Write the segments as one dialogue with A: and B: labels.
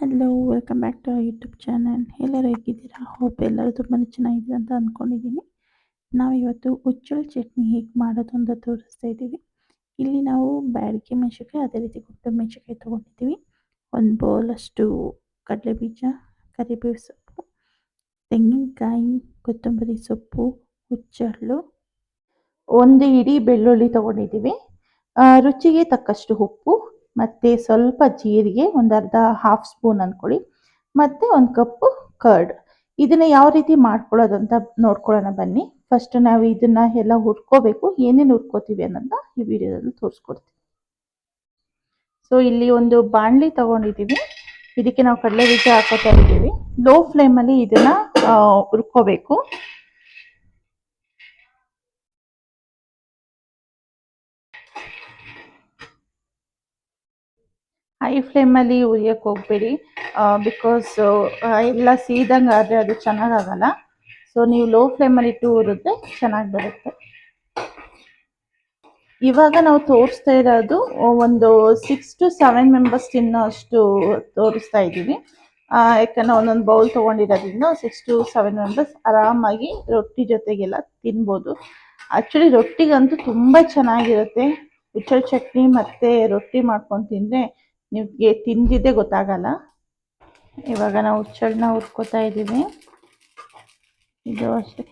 A: Hello welcome back to YouTube channel ಎಲ್ಲರೂ ಹೇಗಿದ್ದೀರಾ? Hope ಎಲ್ಲರೂ ತುಂಬಾ ಚೆನ್ನಾಗಿದೆ ಅಂತ ಅಂದ್ಕೊಂಡಿದ್ದೀನಿ ನಾವಿವತ್ತು ಉಚ್ಚಳ ಚಟ್ನಿ ಹೇಗೆ ಮಾಡೋದು ಅಂತ ತೋರಿಸ್ತಾ ಇದ್ದೀವಿ. ಇಲ್ಲಿ ನಾವು ಬ್ಯಾಡಗಿ ಮೆಣಸಿನ್ಕಾಯಿ, ಅದೇ ರೀತಿ ಗುಂಟೂರು ಮೆಣಸಿನ್ಕಾಯಿ ತೊಗೊಂಡಿದ್ದೀವಿ. ಒಂದು ಬೌಲಷ್ಟು ಕಡಲೆ ಬೀಜ ಕರಿಬೇವು ಸೊಪ್ಪು, ತೆಂಗಿನಕಾಯಿ, ಕೊತ್ತಂಬರಿ ಸೊಪ್ಪು ಹುಚ್ಚಳ್ಳು ಒಂದು ಇಡೀ ಬೆಳ್ಳುಳ್ಳಿ ತೊಗೊಂಡಿದ್ದೀವಿ. ರುಚಿಗೆ ತಕ್ಕಷ್ಟು ಉಪ್ಪು ಮತ್ತು ಸ್ವಲ್ಪ ಜೀರಿಗೆ ಒಂದು ಅರ್ಧ ಹಾಫ್ ಸ್ಪೂನ್ ಅಂದ್ಕೊಳ್ಳಿ ಮತ್ತು ಒಂದು ಕಪ್ಪು ಕರ್ಡ್ ಇದನ್ನು ಯಾವ ರೀತಿ ಮಾಡ್ಕೊಳ್ಳೋದು ಅಂತ ನೋಡ್ಕೊಳ್ಳೋಣ ಬನ್ನಿ. ಫಸ್ಟ್ ನಾವು ಇದನ್ನ ಎಲ್ಲ ಹುರ್ಕೋಬೇಕು. ಏನೇನು ಹುರ್ಕೋತೀವಿ ಅನ್ನೋದನ್ನ ಈ ವಿಡಿಯೋದಲ್ಲಿ ತೋರಿಸ್ಕೊಡ್ತೀವಿ ಸೊ ಇಲ್ಲಿ ಒಂದು ಬಾಣಲಿ ತಗೊಂಡಿದ್ದೀವಿ ಇದಕ್ಕೆ ನಾವು ಕಡಲೆ ಬೀಜ ಹಾಕೋತಾ ಇದ್ದೀವಿ ಲೋ ಫ್ಲೇಮಲ್ಲಿ ಇದನ್ನ ಹುರ್ಕೋಬೇಕು. ಹೈ ಫ್ಲೇಮಲ್ಲಿ ಉರಿಯೋಕ್ಕೆ ಹೋಗಬೇಡಿ. ಬಿಕಾಸ್ ಎಲ್ಲ ಸೀದಂಗೆ ಆದರೆ ಅದು ಚೆನ್ನಾಗಾಗಲ್ಲ. ಸೊ ನೀವು ಲೋ ಫ್ಲೇಮಲ್ಲಿ ಇಟ್ಟು ಉರಿದ್ರೆ ಚೆನ್ನಾಗಿ ಬರುತ್ತೆ. ಇವಾಗ ನಾವು ತೋರಿಸ್ತಾ ಇರೋದು ಒಂದು ಸಿಕ್ಸ್ ಟು ಸೆವೆನ್ ಮೆಂಬರ್ಸ್ ತಿನ್ನೋ ಅಷ್ಟು ತೋರಿಸ್ತಾ ಇದ್ದೀವಿ. ಯಾಕಂದ್ರೆ ಒಂದೊಂದು ಬೌಲ್ ತೊಗೊಂಡಿರೋದ್ರಿಂದ ಸಿಕ್ಸ್ ಟು ಸೆವೆನ್ ಮೆಂಬರ್ಸ್ ಆರಾಮಾಗಿ ರೊಟ್ಟಿ ಜೊತೆಗೆಲ್ಲ ತಿನ್ಬೋದು. ಆ್ಯಕ್ಚುಲಿ ರೊಟ್ಟಿಗಂತೂ ತುಂಬ ಚೆನ್ನಾಗಿರುತ್ತೆ. ಹುಚ್ಚಳ ಚಟ್ನಿ ಮತ್ತು ರೊಟ್ಟಿ ಮಾಡ್ಕೊಂಡು ತಿಂದರೆ ನಿಮಗೆ ತಿಂದಿದ್ದೇ ಗೊತ್ತಾಗಲ್ಲ. ಇವಾಗ ನಾವು ಹುಚ್ಚಳನ್ನ ಹುರ್ಕೋತಾ ಇದ್ದೀವಿ. ಇದು ಅಷ್ಟೇ.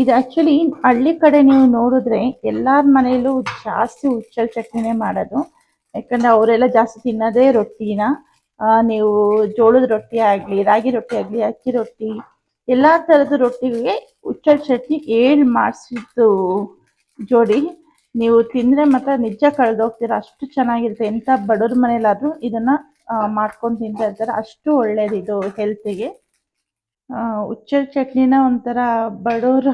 A: ಇದು ಆ್ಯಕ್ಚುಲಿ ಹಳ್ಳಿ ಕಡೆ ನೀವು ನೋಡಿದ್ರೆ ಎಲ್ಲರ ಮನೆಯಲ್ಲೂ ಜಾಸ್ತಿ ಹುಚ್ಚಳ ಚಟ್ನಿನೇ ಮಾಡೋದು. ಯಾಕಂದರೆ ಅವರೆಲ್ಲ ಜಾಸ್ತಿ ತಿನ್ನೋದೇ ರೊಟ್ಟಿನ. ನೀವು ಜೋಳದ ರೊಟ್ಟಿ ಆಗಲಿ, ರಾಗಿ ರೊಟ್ಟಿ ಆಗಲಿ, ಅಕ್ಕಿ ರೊಟ್ಟಿ, ಎಲ್ಲ ಥರದ ರೊಟ್ಟಿಗೆ ಹುಚ್ಚಳ ಚಟ್ನಿ ಏಳು ಮಾಡಿಸಿದ್ದು ಜೋಡಿ. ನೀವು ತಿಂದರೆ ಮಾತ್ರ ನಿಜ ಕಳೆದೋಗ್ತೀರ, ಅಷ್ಟು ಚೆನ್ನಾಗಿರುತ್ತೆ. ಎಂಥ ಬಡವ್ರ ಮನೇಲಾದರೂ ಇದನ್ನು ಮಾಡ್ಕೊಂಡು ತಿಂತಾ ಇರ್ತಾರೆ. ಅಷ್ಟು ಒಳ್ಳೇದು ಇದು ಹೆಲ್ತಿಗೆ ಹುಚ್ಚರ್ ಚಟ್ನಿನ ಒಂಥರ ಬಡವ್ರ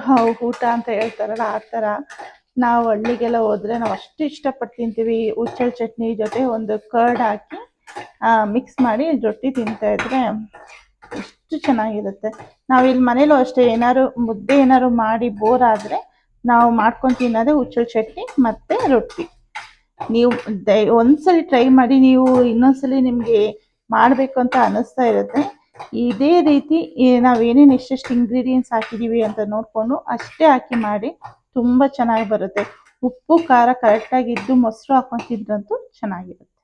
A: ಊಟ ಅಂತ ಹೇಳ್ತಾರಲ್ಲ, ಆ ಥರ. ನಾವು ಹಳ್ಳಿಗೆಲ್ಲ ಹೋದ್ರೆ ನಾವು ಅಷ್ಟು ಇಷ್ಟಪಟ್ಟು ತಿಂತೀವಿ. ಹುಚ್ಚಳ ಚಟ್ನಿ ಜೊತೆ ಒಂದು ಕರ್ಡ್ ಹಾಕಿ ಮಿಕ್ಸ್ ಮಾಡಿ ರೊಟ್ಟಿ ತಿಂತಾ ಇದ್ರೆ ಎಷ್ಟು ಚೆನ್ನಾಗಿರುತ್ತೆ. ನಾವು ಇಲ್ಲಿ ಮನೇಲೂ ಅಷ್ಟೇ ಏನಾದ್ರು ಮುದ್ದೆ ಏನಾದ್ರು ಮಾಡಿ ಬೋರ್ ಆದರೆ ನಾವು ಮಾಡ್ಕೊಂಡು ತಿನ್ನೋದೇ ಹುಚ್ಚಳ ಚಟ್ನಿ ಮತ್ತು ರೊಟ್ಟಿ. ನೀವು ದಯ ಒಂದ್ಸಲಿ ಟ್ರೈ ಮಾಡಿ ನೀವು ಇನ್ನೊಂದ್ಸಲಿ ನಿಮಗೆ ಮಾಡಬೇಕು ಅಂತ ಅನ್ನಿಸ್ತಾ ಇರುತ್ತೆ. ಇದೇ ರೀತಿ ನಾವು ಏನೇನು ಎಷ್ಟೆಷ್ಟು ಇಂಗ್ರೀಡಿಯೆಂಟ್ಸ್ ಹಾಕಿದ್ದೀವಿ ಅಂತ ನೋಡಿಕೊಂಡು ಅಷ್ಟೇ ಹಾಕಿ ಮಾಡಿ ತುಂಬ ಚೆನ್ನಾಗಿ ಬರುತ್ತೆ. ಉಪ್ಪು, ಖಾರ ಕರೆಕ್ಟಾಗಿದ್ದು ಮೊಸರು ಹಾಕೊಂಡು ತಿಂದ್ರಂತೂ ಚೆನ್ನಾಗಿರುತ್ತೆ.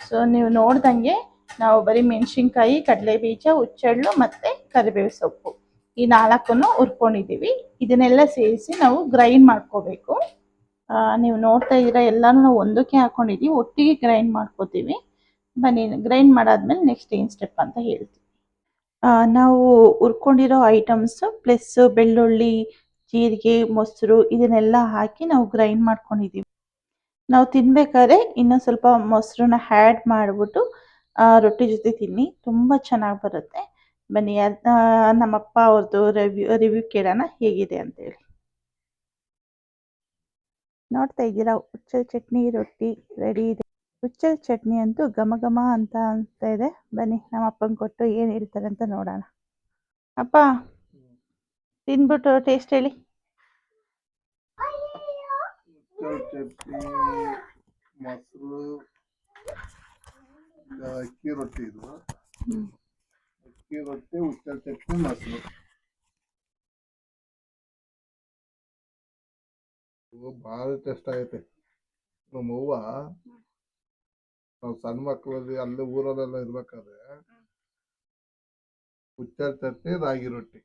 A: ಸೊ ನೀವು ನೋಡ್ದಂಗೆ ನಾವು ಬರೀ ಮೆಣಸಿನ್ಕಾಯಿ ಕಡಲೆ ಬೀಜ ಹುಚ್ಚಳ್ಳು ಮತ್ತು ಕರಿಬೇವು ಸೊಪ್ಪು. ಈ ನಾಲ್ಕನ್ನು ಹುರ್ಕೊಂಡಿದ್ದೀವಿ. ಇದನ್ನೆಲ್ಲ ಸೇರಿಸಿ ನಾವು ಗ್ರೈಂಡ್ ಮಾಡ್ಕೋಬೇಕು. ನೀವು ನೋಡ್ತಾ ಇದ್ದೀರಾ, ಎಲ್ಲಾನು ನಾವು ಒಂದಕ್ಕೆ ಹಾಕೊಂಡಿದ್ದೀವಿ ಒಟ್ಟಿಗೆ ಗ್ರೈಂಡ್ ಮಾಡ್ಕೋತೀವಿ. ಬನ್ನಿ ಗ್ರೈಂಡ್ ಮಾಡಾದ್ಮೇಲೆ ನೆಕ್ಸ್ಟ್ ಏನು ಸ್ಟೆಪ್ ಅಂತ ಹೇಳ್ತೀವಿ ನಾವು ಹುರ್ಕೊಂಡಿರೋ ಐಟಮ್ಸ್ ಪ್ಲಸ್ ಬೆಳ್ಳುಳ್ಳಿ, ಜೀರಿಗೆ, ಮೊಸರು, ಇದನ್ನೆಲ್ಲ ಹಾಕಿ ನಾವು ಗ್ರೈಂಡ್ ಮಾಡ್ಕೊಂಡಿದ್ದೀವಿ ನಾವು ತಿನ್ಬೇಕಾದ್ರೆ ಇನ್ನೊಂದು ಸ್ವಲ್ಪ ಮೊಸರನ್ನ ಹ್ಯಾಡ್ ಮಾಡಿಬಿಟ್ಟು ರೊಟ್ಟಿ ಜೊತೆ ತಿನ್ನಿ. ತುಂಬ ಚೆನ್ನಾಗಿ ಬರುತ್ತೆ. ಬನ್ನಿ ನಮ್ಮಪ್ಪ ಅವ್ರದ್ದು ರಿವ್ಯೂ ರಿವ್ಯೂ ಕೇಳೋಣ ಹೇಗಿದೆ ಅಂತೇಳಿ. ನೋಡ್ತಾ ಇದ್ದೀರಾ ಹುಚ್ಚಲ್ ಚಟ್ನಿ ರೊಟ್ಟಿ ರೆಡಿ ಇದೆ. ಹುಚ್ಚಲ್ ಚಟ್ನಿ ಅಂತೂ ಘಮ ಘಮ ಅಂತ ಅಂತ ಇದೆ. ಬನ್ನಿ ನಮ್ಮ ಅಪ್ಪನ ಕೊಟ್ಟು ಏನು ಹೇಳ್ತಾರೆ ಅಂತ ನೋಡೋಣ. ಅಪ್ಪ ತಿನ್ಬಿಟ್ಟು ಟೇಸ್ಟ್ ಹೇಳಿ.
B: ಮೊಸರು ಅಕ್ಕಿ ರೊಟ್ಟಿ ಇದು ಅಕ್ಕಿ ರೊಟ್ಟಿ ಹುಚ್ಚಲ್ ಚಟ್ನಿ ಓ ಭಾಳ ಟೆಸ್ಟ್ ಆಗೈತೆ ನಮ್ಮ ಅವ್ವ ನಾವು ಸಣ್ಣ ಮಕ್ಕಳಲ್ಲಿ ಅಲ್ಲಿ ಊರಲ್ಲೆಲ್ಲ ಇರ್ಬೇಕಾದ್ರೆ ಹುಚ್ಚಲ್ ಚಟ್ನಿ ರಾಗಿ ರೊಟ್ಟಿ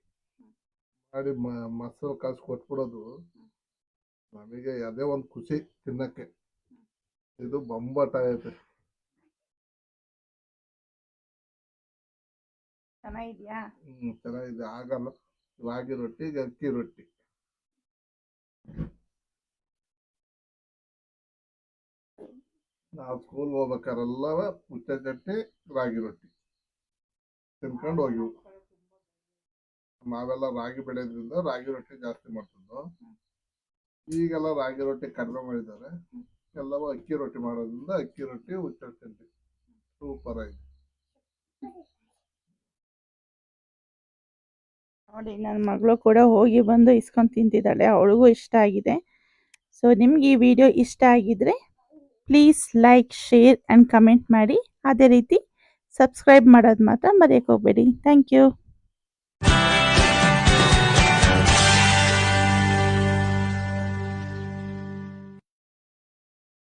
B: ಮಾಡಿ ಮೊಸರು ಕಾಸು ಕೊಟ್ಬಿಡೋದು ನಮಗೆ ಅದೇ ಒಂದು ಖುಷಿ ತಿನ್ನಕ್ಕೆ ಇದು ಬೊಂಬಾಟ ಐತೆ ಹ್ಮ್ ಚೆನ್ನಾಗಿದೆ ಆಗಲ್ಲ ರಾಗಿ ರೊಟ್ಟಿ ಅಕ್ಕಿ ರೊಟ್ಟಿ. ನಾವು ಸ್ಕೂಲ್ ಹೋಗ್ಬೇಕಾರೆಲ್ಲ ಚಟ್ನಿ, ರಾಗಿ ರೊಟ್ಟಿ. ತಿನ್ಕೊಂಡು ಹೋಗಿವು. ನಾವೆಲ್ಲ ರಾಗಿ ಬೆಳೆಯೋದ್ರಿಂದ ರಾಗಿ ರೊಟ್ಟಿ ಜಾಸ್ತಿ ಮಾಡ್ತಿದ್ವು. ಈಗೆಲ್ಲ ರಾಗಿ ರೊಟ್ಟಿ ಕಡಿಮೆ ಮಾಡಿದ್ದಾರೆ. ಎಲ್ಲವೂ ಅಕ್ಕಿ ರೊಟ್ಟಿ ಮಾಡೋದ್ರಿಂದ ಅಕ್ಕಿ ರೊಟ್ಟಿ ಹುಚ್ಚ ಸೂಪರ್ ಆಗಿದೆ.
A: ನೋಡಿ ನನ್ನ ಮಗಳು ಕೂಡ ಹೋಗಿ ಬಂದು ಇಸ್ಕೊಂಡು ತಿಂತಿದ್ದಾಳೆ. ಅವಳಿಗೂ ಇಷ್ಟ ಆಗಿದೆ. ಸೊ ನಿಮ್ಗೆ ಈ ವಿಡಿಯೋ ಇಷ್ಟ ಆಗಿದ್ರೆ please like share and comment ಮಾಡಿ. ಅದೇ ರೀತಿ ಸಬ್ಸ್ಕ್ರೈಬ್ ಮಾಡೋದು ಮಾತ್ರ ಮರೆಯೋಕೆ ಹೋಗಬೇಡಿ. Thank you